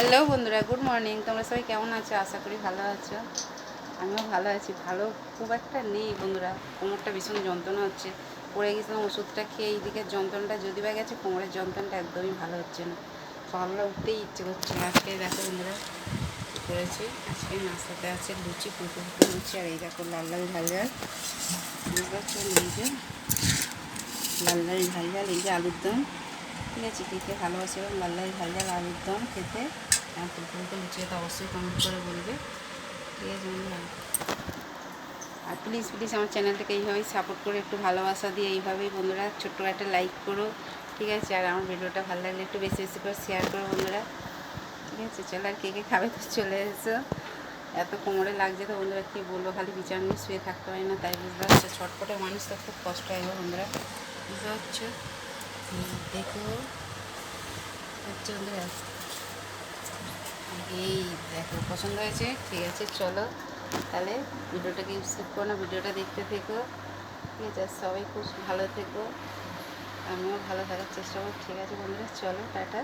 Hello বন্ধুরা, good morning. তোমরা সবাই কেমন আছো? আশা করি ভালো আছো। আমিও ভালো আছি। ভালো খুব একটা নেই বন্ধুরা, কোমরটা ভীষণ যন্ত্রণা হচ্ছে। পড়ে গেছিলাম ওষুধটা খেয়ে এই দিকের যন্ত্রণাটা যদি বা গেছে, কোমরের যন্ত্রণাটা একদমই ভালো হচ্ছে না। সকালবেলা উঠতেই ইচ্ছে করছে। আজকে দেখো বন্ধুরা করেছি? আজকে নাস্তাতে আছে লুচি ফুটো লুচি আর এই দেখো লাল লাল ঝাল ঝাল। এই যে লাল লাল ঝাল ঝাল, এই যে আলুর দম। ঠিক আছে কে ভালোবাসে এবং লাল লাল ঝাল ঝাল আলুর দম খেতে। আর ফুলকো ফুলকো লুচি তো অবশ্যই কমেন্ট করে বলবে। ঠিক আছে আর প্লিজ প্লিজ আমার চ্যানেলটাকে এইভাবেই সাপোর্ট করে, একটু ভালোবাসা দিয়ে এইভাবেই বন্ধুরা ছোট্ট একটা লাইক করো। ঠিক আছে, আর আমার ভিডিওটা ভালো লাগলে একটু বেশি বেশি করে শেয়ার করো বন্ধুরা। ঠিক আছে, চলো আর কে কে খাবে তো চলে এসো। এত কোমরে লাগছে তো বন্ধুরা, কী বলব? খালি বিচার নিয়ে শুয়ে থাকতে পারি না, তাই বুঝতে পারছ? ছটপটে মানুষ তো খুব কষ্ট হয় বন্ধুরা। বুঝতে পারছ? দেখো চলে বন্ধুরা এই দেখো, পছন্দ হয়েছে? ঠিক আছে, চলো। তাহলে ভিডিওটাকে স্কিপ করো না, ভিডিওটা দেখতে থেকো। ঠিক আছে সবাই খুব ভালো থেকো। আমিও ভালো থাকার চেষ্টা করব। ঠিক আছে বন্ধুরা, চলো, টাটা।